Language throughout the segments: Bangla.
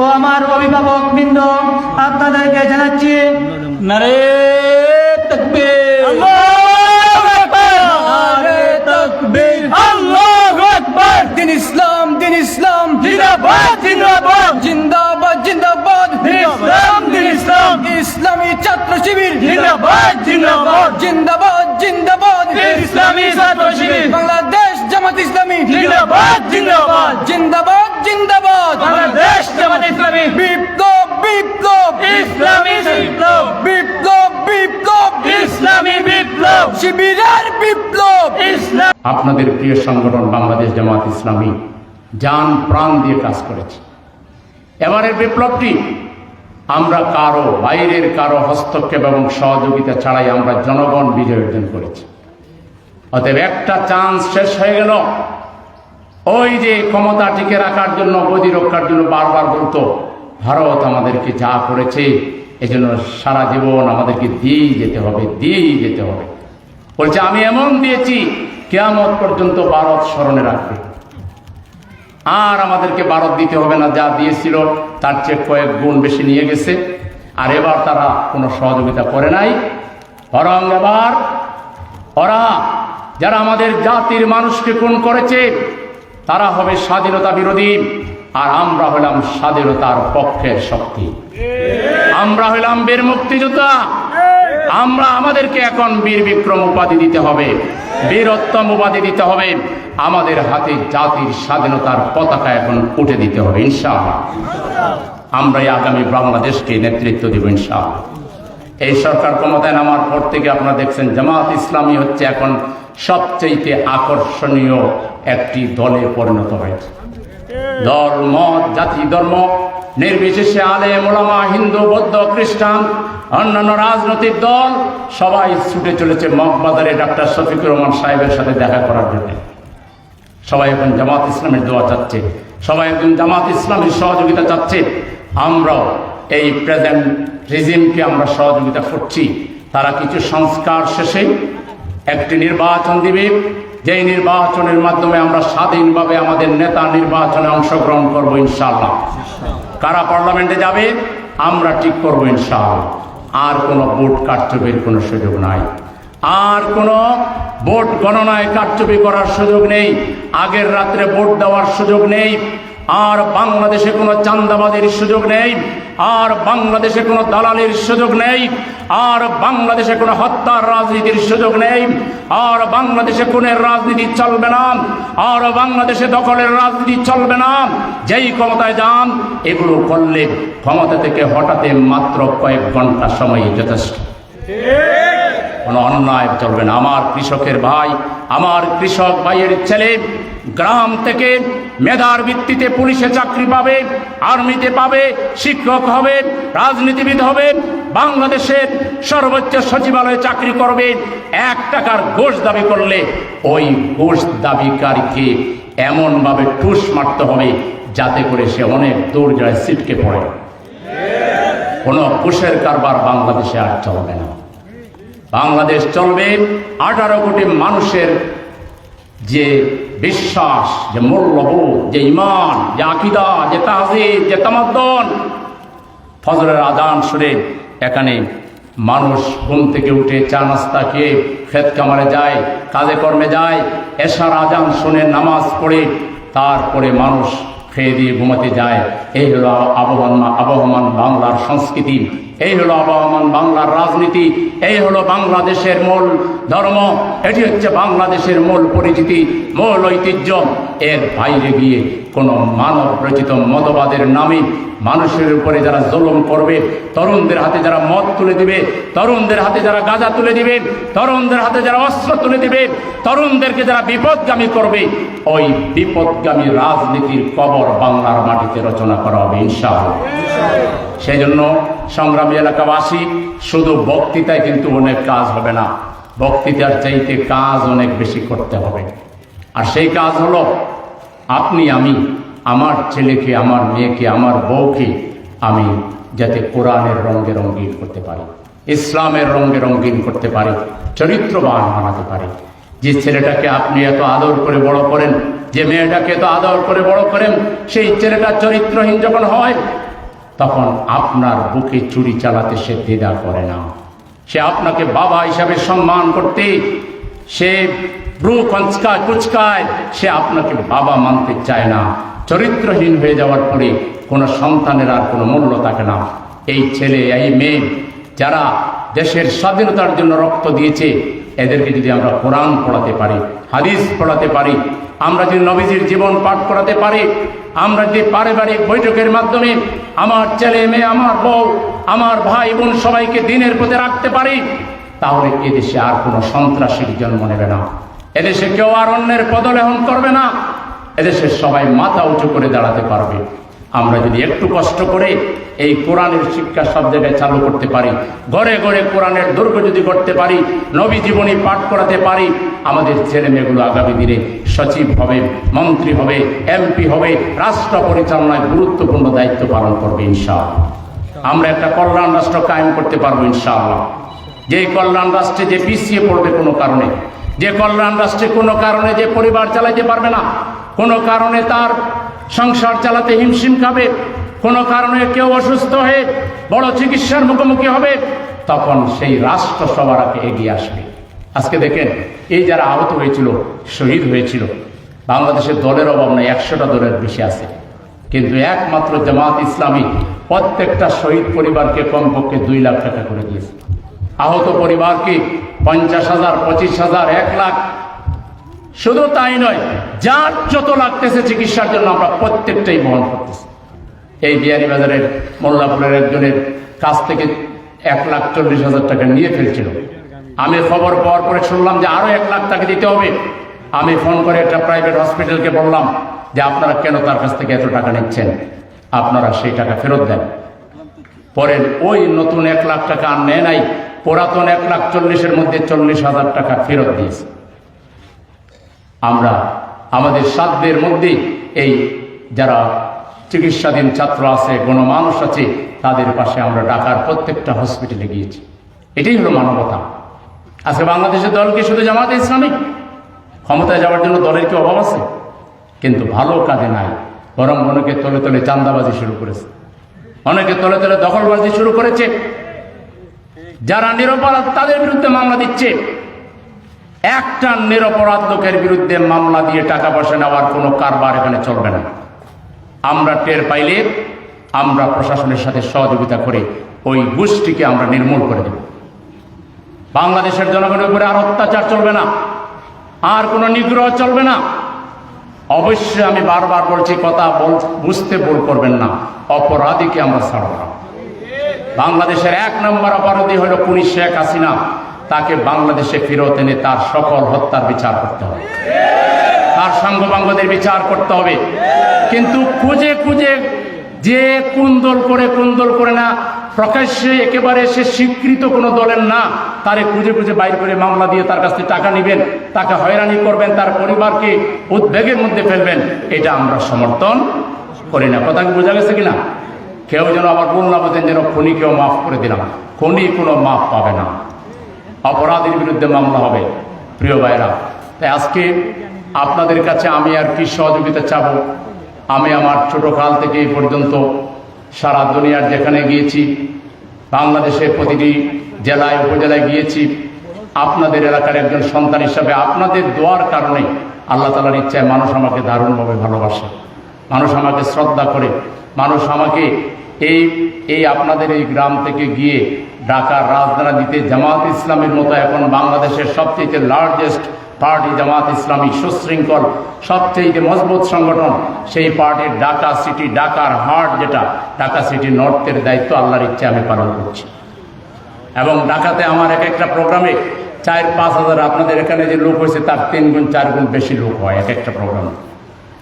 ও আমার অভিভাবক বৃন্দ আপনাদেরকে জানাচ্ছি নারে তকবীর। নারে তকবীর। আল্লাহু আকবার। দিন ইসলাম দিন ইসলাম। জিন্দাবাদ জিন্দাবাদ। জিন্দাবাদ জিন্দাবাদ। দিন ইসলাম দিন ইসলাম। ইসলামী ছাত্র শিবির। জিন্দাবাদ জিন্দাবাদ। জিন্দাবাদ জিন্দাবাদ। ইসলামী ছাত্র শিবির। বাংলাদেশ জামাত ইসলামী। জিন্দাবাদ। জিন্দাবাদ জিন্দাবাদ। ইসলামী বিপ্লব। বিপ্লব বিপ্লব। ইসলামী বিপ্লব। শিবিরের বিপ্লব। ইসলাম আপনাদের প্রিয় সংগঠন বাংলাদেশ জামাত ইসলামী যান প্রাণ দিয়ে কাজ করেছে। এবারের বিপ্লবটি আমরা কারও বাইরের কারও হস্তক্ষেপ এবং সহযোগিতা ছাড়াই আমরা জনগণ বিজয় অর্জন করেছি। অতএব একটা চান্স শেষ হয়ে গেল। ওই যে ক্ষমতা টিকে রাখার জন্য গদি রক্ষার জন্য বারবার বলতো ভারত আমাদেরকে যা করেছে, এজন্য সারা জীবন আমাদেরকে দিয়েই যেতে হবে দিয়েই যেতে হবে। বলছে, আমি এমন দিয়েছি, কেয়ামত পর্যন্ত ভারত স্মরণে রাখবে। আর আমাদেরকে ভারত দিতে হবে না, যা দিয়েছিল, তার চেয়ে কয়েক গুণ বেশি নিয়ে গেছে। আর এবার তারা কোনো সহযোগিতা করে নাই। বরং এবার ওরা, যারা আমাদের জাতির মানুষকে খুন করেছে, তারা হবে স্বাধীনতা বিরোধী। আর আমরা হলাম স্বাধীনতার পক্ষের শক্তি। আমরা হইলাম বীর মুক্তিযোদ্ধা। আমরা আমাদেরকে এখন বীর বিক্রম উপাধি দিতে হবে, বীরত্তম উপাধি দিতে হবে। আমাদের হাতে জাতির স্বাধীনতার পতাকা এখন উঠে দিতে হবে, ইনশাআল্লাহ। আমরাই আগামী বাংলাদেশকে নেতৃত্ব দেব, ইনশাআল্লাহ। এই সরকার ক্ষমতায় নামার পর থেকে আপনারা দেখছেন জামাত ইসলামী হচ্ছে এখন সবচেয়ে আকর্ষণীয় একটি দলে পরিণত হয়েছে। মত জাতি, ধর্ম, নির্বিশেষে আলে মোলামা হিন্দু, বৌদ্ধ, খ্রিস্টান, অন্যান্য রাজনৈতিক দল, সবাই ছুটে চলেছে মগবাজারে ডাক্তার শফিকুর রহমান সাহেবের সাথে দেখা করার জন্য। সবাই এখন জামাত ইসলামের দোয়া চাচ্ছে, সবাই এখন জামাত ইসলামের সহযোগিতা চাচ্ছে। আমরাও এই প্রেজেন্ট রিজিমকে আমরা সহযোগিতা করছি। তারা কিছু সংস্কার শেষে একটি নির্বাচন দিবে যেই নির্বাচনের মাধ্যমে আমরা স্বাধীনভাবে আমাদের নেতা নির্বাচনে অংশগ্রহণ করব ইনশাল্লাহ কারা পার্লামেন্টে যাবে? আমরা ঠিক করব ইনশাল্লাহ আর কোনো ভোট কারচুপির কোনো সুযোগ নাই। আর কোনো ভোট গণনায় কারচুপি করার সুযোগ নেই। আগের রাত্রে ভোট দেওয়ার সুযোগ নেই। আর বাংলাদেশে কোনো চান্দাবাদের সুযোগ নেই, আর বাংলাদেশে কোনো দালালের সুযোগ নেই, আর বাংলাদেশে কোনো হত্যার রাজনীতির সুযোগ নেই, আর বাংলাদেশে খুনের রাজনীতি চলবে না, আর বাংলাদেশে দখলের রাজনীতি চলবে না। যেই ক্ষমতায় যান, এগুলো করলে ক্ষমতা থেকে হঠাতে মাত্র কয়েক ঘণ্টা সময় যথেষ্ট। কোনো অন্যায় চলবে না। আমার কৃষকের ভাই, আমার কৃষক ভাইয়ের ছেলে গ্রাম থেকে মেধার ভিত্তিতে পুলিশে চাকরি পাবে, আর্মিতে পাবে, শিক্ষক হবে, রাজনীতিবিদ হবে, বাংলাদেশের সর্বোচ্চ সচিবালয়ে চাকরি করবে, এক টাকার ঘোষ দাবি করলে ওই ঘোষ দাবিকারীকে এমনভাবে টুস মারতে হবে যাতে করে সে অনেক দূর যায় সিটকে পড়ে। কোনো ঘুষের কারবার বাংলাদেশে আর চলবে না। বাংলাদেশ চলবে। আঠারো কোটি মানুষের যে বিশ্বাস, যে মূল্যবোধ, যে ইমান, যে আকিদা, যে তাহজিব, যে তামাদ্দন, ফজরের আদান শুনে এখানে মানুষ ঘুম থেকে উঠে চা নাস্তা খেয়ে খেত কামারে যায়, কাজে কর্মে যায়, এশার আজান শুনে নামাজ পড়ে, তারপরে মানুষ খেয়ে দিয়ে ঘুমাতে যায়। এই হলো আবহমান আবহমান বাংলার সংস্কৃতি। এই হলো আবহমান বাংলার রাজনীতি এই হলো বাংলাদেশের মূল ধর্ম এটি হচ্ছে বাংলাদেশের মূল পরিচিতি মূল ঐতিহ্য। এর বাইরে গিয়ে কোনো মানব রচিত মতবাদের নামে মানুষের উপরে যারা জুলুম করবে তরুণদের হাতে যারা মদ তুলে দিবে তরুণদের হাতে যারা গাঁজা তুলে দিবে তরুণদের হাতে যারা অস্ত্র তুলে দিবে তরুণদেরকে যারা বিপদগামী করবে ওই বিপদগামী রাজনীতির কবর বাংলার মাটিতে রচনা করা হবে ইনশাআল্লাহ। সেই জন্য সংগ্রামী এলাকাবাসী, শুধু বক্তৃতায় কিন্তু অনেক কাজ হবে না। বক্তৃতার চাইতে কাজ অনেক বেশি করতে হবে। আর সেই কাজ হলো, আপনি, আমি, আমার ছেলেকে, আমার মেয়েকে, আমার বউকে আমি যাতে কোরআনের রঙে রঙ্গিন করতে পারি, ইসলামের রঙে রঙ্গিন করতে পারি, চরিত্রবান বানাতে পারি। যে ছেলেটাকে আপনি এত আদর করে বড় করেন, যে মেয়েটাকে এত আদর করে বড় করেন, সেই ছেলেটা চরিত্রহীন যখন হয় তখন আপনার বুকে চুরি চালাতে সে দ্বিধা করে না। সে আপনাকে বাবা হিসাবে সম্মান করতে, সে ব্রু কঞ্চকায় কুচকায়, সে আপনাকে বাবা মানতে চায় না। চরিত্রহীন হয়ে যাওয়ার পরে কোনো সন্তানের আর কোনো মূল্য থাকে না। এই ছেলে, এই মেয়ে যারা দেশের স্বাধীনতার জন্য রক্ত দিয়েছে, এদেরকে যদি আমরা কোরআন পড়াতে পারি, হাদিস পড়াতে পারি, আমরা যদি নবীজির জীবন পাঠ করাতে পারি আমরা যদি পারিবারিক বৈঠকের মাধ্যমে আমার ছেলে মেয়ে, আমার বউ, আমার ভাই বোন সবাইকে দিনের পথে রাখতে পারি, তাহলে এদেশে আর কোনো সন্ত্রাসীর জন্ম নেবে না। এদেশে কেউ আর অন্যের পদলেহন করবে না। এদেশের সবাই মাথা উঁচু করে দাঁড়াতে পারবে। আমরা যদি একটু কষ্ট করে এই কোরআনের শিক্ষা সব জায়গায় চালু করতে পারি, ঘরে ঘরে কোরআনের দুর্গ যদি করতে পারি, নবী জীবনী পাঠ করাতে পারি, আমাদের ছেলে মেয়েগুলো আগামী দিনে সচিব হবে, মন্ত্রী হবে, এমপি হবে, রাষ্ট্র পরিচালনায় গুরুত্বপূর্ণ দায়িত্ব পালন করবে ইনশাআল্লাহ। আমরা একটা কল্যাণ রাষ্ট্র কায়েম করতে পারব ইনশাআল্লাহ। যে কল্যাণ রাষ্ট্রে যে পিছিয়ে পড়বে কোনো কারণে, যে কল্যাণ রাষ্ট্রে কোনো কারণে যে পরিবার চালাইতে পারবে না, কোনো কারণে তার সংসার চালাতে হিমশিম খাবে, কোনো কারণে কেউ অসুস্থ হয়ে বড় চিকিৎসার মুখোমুখি হবে, তখন সেই রাষ্ট্র সবার আগে এগিয়ে আসবে। আজকে দেখেন, এই যারা আহত হয়েছিল, শহীদ হয়েছিল, বাংলাদেশের দলের অভাব নাই, একশোটা দলের বেশি আছে। কিন্তু একমাত্র জামাত ইসলামী প্রত্যেকটা শহীদ পরিবারকে কমপক্ষে দুই লাখ টাকা করে দিয়েছে। আহত পরিবারকে পঞ্চাশ হাজার, পঁচিশ হাজার, এক লাখ। শুধু তাই নয়, যার যত লাগতেছে চিকিৎসার জন্য আমরা প্রত্যেকটাই বহন করতেছি। এই বিহারি বাজারের মোল্লাপুরের একজনের কাছ থেকে এক লাখ চল্লিশ হাজার টাকা নিয়ে ফেলছিল। আমি খবর পাওয়ার পরে শুনলাম যে আরও এক লাখ তাকে দিতে হবে। আমি ফোন করে একটা প্রাইভেট হসপিটালকে বললাম যে আপনারা কেন তার কাছ থেকে এত টাকা নিচ্ছেন? আপনারা সেই টাকা ফেরত দেন। পরে ওই নতুন এক লাখ টাকা আর নেয় নাই, পুরাতন এক লাখ চল্লিশের মধ্যে চল্লিশ হাজার টাকা ফেরত দিয়েছে। আমরা আমাদের সাধ্যের মধ্যে এই যারা চিকিৎসাধীন ছাত্র আছে গণমানুষ আছে, তাদের পাশে আমরা ঢাকার প্রত্যেকটা হসপিটালে গিয়েছি। এটাই হলো মানবতা। আজকে বাংলাদেশের দল কি শুধু জামাতে ইসলামিক ক্ষমতায় যাওয়ার জন্য দলের কি অভাব আছে? কিন্তু ভালো কাজে নাই। বরং অনেকে তলে তলে চান্দাবাজি শুরু করেছে। অনেকে তলে তলে দখলবাজি শুরু করেছে। যারা নিরপরাধ, তাদের বিরুদ্ধে মামলা দিচ্ছে। একটা নিরপরাধ লোকের বিরুদ্ধে মামলা দিয়ে টাকা পয়সা নেওয়ার কোনো কারবার এখানে চলবে না। আমরা টের পাইলে আমরা প্রশাসনের সাথে সহযোগিতা করে ওই গোষ্ঠীকে আমরা নির্মূল করে দেব। বাংলাদেশের জনগণের উপরে আর অত্যাচার চলবে না। আর কোনো নিগ্রহ চলবে না। অবশ্যই আমি বারবার বলছি, কথা বুঝতে ভুল করবেন না। অপরাধীকে আমরা ছাড়ব না। বাংলাদেশের এক নম্বর অপরাধী হলো পুলিশ শেখ হাসিনা। তাকে বাংলাদেশে ফেরত এনে তার সকল হত্যার বিচার করতে হবে। তার সাঙ্গবাঙ্গদের বিচার করতে হবে। কিন্তু খুঁজে খুঁজে যে কুন্দল করে কুন্দল করে না প্রকাশ্যে একেবারে সে স্বীকৃত কোনো দলের না, তারে খুঁজে খুঁজে বাইর করে মামলা দিয়ে তার কাছ থেকে টাকা নেবেন, তাকে হয়রানি করবেন, তার পরিবারকে উদ্বেগের মধ্যে ফেলবেন, এটা আমরা সমর্থন করি না। কথা বোঝা গেছে কিনা? কেউ যেন আবার বললাম যেন খনিকেও মাফ করে দিলাম। খনি কোনো মাফ পাবে না। অপরাধীর বিরুদ্ধে মামলা হবে, প্রিয় ভাইরা। তাই আজকে আপনাদের কাছে আমি আর কি সহযোগিতা চাবো? আমি আমার ছোট কাল থেকে এই পর্যন্ত সারা দুনিয়ার যেখানে গিয়েছি, বাংলাদেশের প্রতিটি জেলায়, উপজেলায় গিয়েছি, আপনাদের এলাকার একজন সন্তান হিসাবে আপনাদের দোয়ার কারণে আল্লাহ তালার ইচ্ছায় মানুষ আমাকে দারুণভাবে ভালোবাসে। মানুষ আমাকে শ্রদ্ধা করে। মানুষ আমাকে এই এই আপনাদের এই গ্রাম থেকে গিয়ে ঢাকার রাজধানীতে জামাত ইসলামের মতো এখন বাংলাদেশের সবচেয়ে লার্জেস্ট পার্টি জামাত ইসলামী সুশৃঙ্খল সবচেয়ে মজবুত সংগঠন, সেই পার্টির ঢাকা সিটি, ঢাকার হার্ট যেটা, ঢাকা সিটি নর্থের দায়িত্ব আল্লাহর ইচ্ছে আমি পালন করছি। এবং ঢাকাতে আমার এক একটা প্রোগ্রামে চার, পাঁচ হাজার আপনাদের এখানে যে লোক হয়েছে, তার তিন গুণ, চার গুণ বেশি লোক হয় এক একটা প্রোগ্রামে।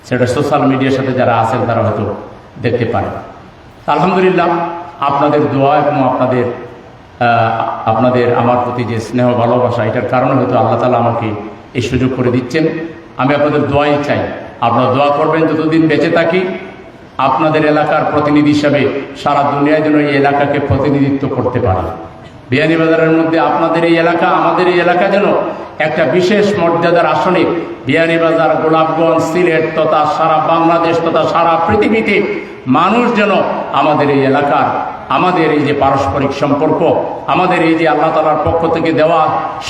সেটা সোশ্যাল মিডিয়ার সাথে যারা আছেন, তারা হয়তো দেখতে পারে। আলহামদুলিল্লাহ, আপনাদের দোয়া এবং আপনাদের আপনাদের আমার প্রতি যে স্নেহ ভালোবাসা, এটার কারণে হয়তো আল্লাহ তালা আমাকে এই সুযোগ করে দিচ্ছেন। আমি আপনাদের দোয়াই চাই। আপনারা দোয়া করবেন, যতদিন বেঁচে থাকি, আপনাদের এলাকার প্রতিনিধি হিসাবে সারা দুনিয়ায় যেন এই এলাকাকে প্রতিনিধিত্ব করতে পারে। বিয়ানীবাজারের মধ্যে আপনাদের এই এলাকা, আমাদের এই এলাকা যেন একটা বিশেষ মর্যাদার আসনে বিয়ানীবাজার গোলাপগঞ্জ, সিলেট তথা সারা বাংলাদেশ তথা সারা পৃথিবীতে মানুষ যেন আমাদের এই এলাকার, আমাদের এই যে পারস্পরিক সম্পর্ক, আমাদের এই যে আল্লাহ তালার পক্ষ থেকে দেওয়া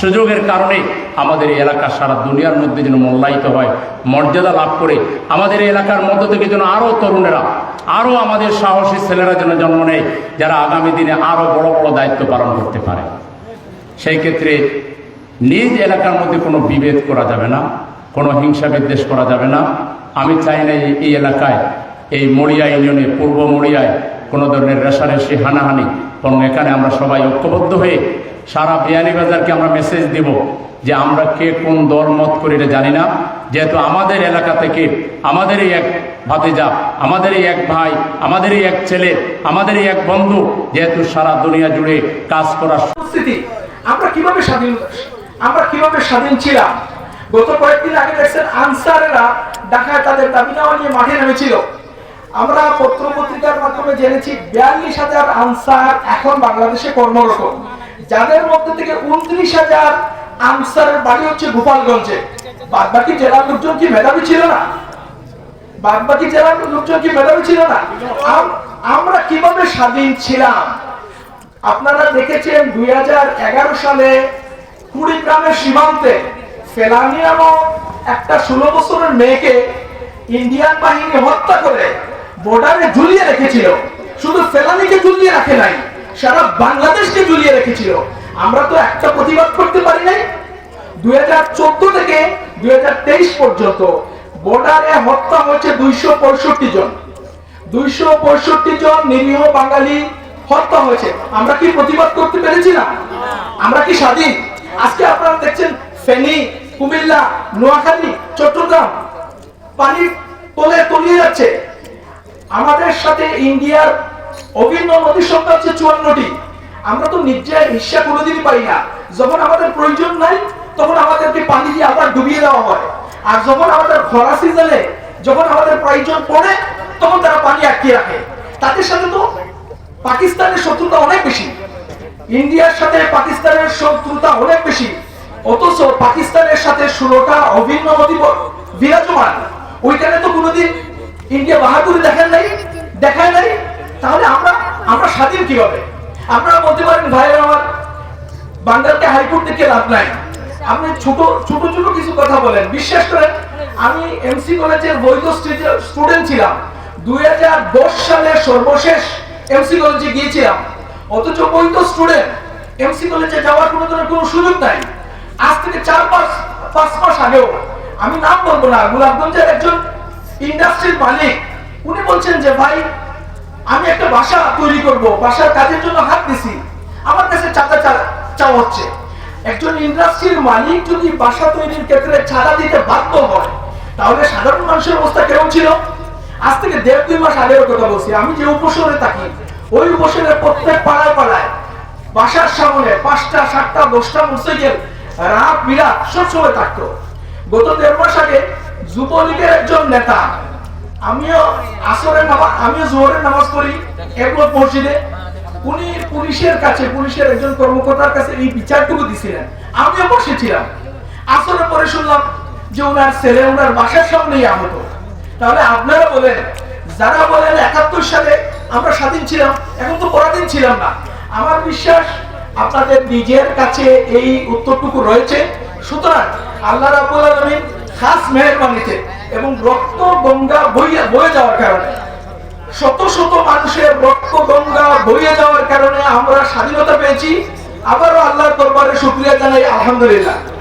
সুযোগের কারণে আমাদের এই এলাকা সারা দুনিয়ার মধ্যে যেন মূল্যায়িত হয়, মর্যাদা লাভ করে আমাদের এই এলাকার মধ্য থেকে যেন আরও তরুণেরা আরও আমাদের সাহসী ছেলেরা যেন জন্ম নেয়, যারা আগামী দিনে আরও বড় বড় দায়িত্ব পালন করতে পারে। সেই ক্ষেত্রে নিজ এলাকার মধ্যে কোনো বিভেদ করা যাবে না, কোনো হিংসা বিদ্বেষ করা যাবে না। আমি চাই না এই- এলাকায়, এই মরিয়া ইউনিয়নে, পূর্ব মরিয়ায় কোনো ধরনের রেশারেশি, হানাহানি, বরং এখানে আমরা সবাই ঐক্যবদ্ধ হয়ে সারা বিয়ানীবাজারকে আমরা মেসেজ দেব যে আমরা কে কোন দল মত করি এটা জানি না। যেহেতু আমাদের এলাকা থেকে আমাদেরই এক ভাতিজা, আমাদেরই এক ভাই, আমাদেরই এক ছেলে, আমাদেরই এক বন্ধু, যেহেতু সারা দুনিয়া জুড়ে কাজ করার পরিস্থিতি, আমরা কীভাবে স্বাধীন আমরা কীভাবে স্বাধীন ছিলাম? গত কয়েকদিন আগে দেখছেন আনসারেরা ঢাকায় তাদের দাবি নেওয়া নিয়ে মাঠে নেমেছিল। আমরা পত্র পত্রিকার মাধ্যমে জেনেছি, বিয়াল্লিশ হাজার আনসার এখন বাংলাদেশে কর্মরত। যাদের মধ্যে থেকে উনত্রিশ হাজার আনসারের বাড়ি হচ্ছে গোপালগঞ্জে। বাদ বাকি জেলার লোকজন কি মেধাবী ছিল না? বাদ বাকি জেলার লোকজন কি মেধাবী ছিল না? আমরা কীভাবে স্বাধীন ছিলাম? আপনারা দেখেছেন দুই হাজার এগারো সালে কুড়িগ্রামের সীমান্তে ফেলানি একটা ষোলো বছরের মেয়েকে ইন্ডিয়ান বাহিনী হত্যা করে বর্ডারে ঝুলিয়ে রেখেছিল। শুধু ফেলানিকে ঝুলিয়ে রাখে নাই সারা বাংলাদেশকে ঝুলিয়ে রেখেছিল। আমরা তো একটা প্রতিবাদ করতে পারি নাই। দুই থেকে দুই পর্যন্ত বর্ডারে হত্যা হয়েছে দুইশো পঁয়ষট্টি জন। দুইশো পঁয়ষট্টি জন নিরীহ বাঙালি হত্যা হয়েছে। আমরা কি প্রতিবাদ করতে পেরেছি না? আমরা কি স্বাধীন? আজকে আপনারা দেখছেন ফেনী, কুমিল্লা, নোয়াখালী, চট্টগ্রাম পানির তলে তলিয়ে যাচ্ছে। আমাদের সাথে ইন্ডিয়ার অভিন্ন নদীর সংখ্যা হচ্ছে চুয়ান্নটি। আমরা তো হিসা কোনোদিনই পাই না। যখন আমাদের প্রয়োজন নাই, তখন আমাদেরকে পানি দিয়ে আবার ডুবিয়ে দেওয়া হয়। আর যখন আমাদের খরা সিজনে যখন আমাদের প্রয়োজন পড়ে, তখন তারা পানি আটকিয়ে রাখে। তাদের সাথে তো পাকিস্তানের শত্রুতা অনেক বেশি। ইন্ডিয়ার সাথে পাকিস্তানের শত্রুতা অনেক বেশি। অথচ পাকিস্তানের সাথে ষোলোটা অভিন্ন নদী বিরাজমান। ওইখানে তো কোনোদিন ইন্ডিয়া বাহাদুরি দেখেন নাই, দেখায় নাই। তাহলে আমরা আমরা স্বাধীন কীভাবে? আপনারা বলতে পারেন, ভাইয়ের আমার বাংলাকে হাইকোর্ট থেকে লাভ নাই। আপনি ছোট ছোট ছোট কিছু কথা বলেন। বিশ্বাস করেন, আমি এমসি কলেজের বৈধ স্টুডেন্ট ছিলাম। দুই সালে সর্বশেষ এমসি কলেজে গিয়েছিলাম। অথচ বৈধ স্টুডেন্ট এমসি কলেজে যাওয়ার কোনো ধরনের কোনো সুযোগ নাই। আজ থেকে চার পাঁচ পাঁচ মাস আগেও, আমি নাম বলব না, গোলাপগঞ্জের একজন ইন্ডাস্ট্রির মালিক, উনি বলছেন যে, ভাই আমি একটা বাসা তৈরি করব, বাসার কাজের জন্য হাত দিছি। আমার কাছে চাঁদা চাওয়া হচ্ছে। একজন ইন্ডাস্ট্রির মালিক যদি বাসা তৈরির ক্ষেত্রে চাঁদা দিতে বাধ্য হয়, তাহলে সাধারণ মানুষের অবস্থা কেমন ছিল? আজ থেকে দেড় দুই মাস আগের কথা বলছি, আমি যে উপসরে থাকি, ওই উপসরে প্রত্যেক পাড়ায় পাড়ায়, বাসার সামনে পাঁচটা, সাতটা, দশটা মোটরসাইকেল, রাত, বিরাত সবসময় থাকতো। গত দেড় মাস আগে যুবলীগের একজন নেতা আমিও আসরের নামাজ, আমিও জোহরের নামাজ পড়ি, একমত মসজিদে। উনি পুলিশের কাছে, পুলিশের একজন কর্মকর্তার কাছে এই বিচারটুকু দিছিলেন। আমিও বসেছিলাম। আসরের পরে শুনলাম যে ওনার ছেলে ওনার বাসার সামনেই আহত। তাহলে আপনারা বলেন, যারা বলেন একাত্তর সালে আমরা স্বাধীন ছিলাম, এখন তো পরাধীন ছিলাম না। আমার বিশ্বাস, আপনাদের নিজের কাছে এই উত্তরটুকু রয়েছে। সুতরাং আল্লাহ রাবুল আলমিন খাস মেহরবানিতে এবং রক্ত গঙ্গা বইয়ে বয়ে যাওয়ার কারণে। শত শত মানুষের রক্ত গঙ্গা বইয়ে যাওয়ার কারণে আমরা স্বাধীনতা পেয়েছি। আবারও আল্লাহর দরবারে শুক্রিয়া জানাই, আলহামদুলিল্লাহ।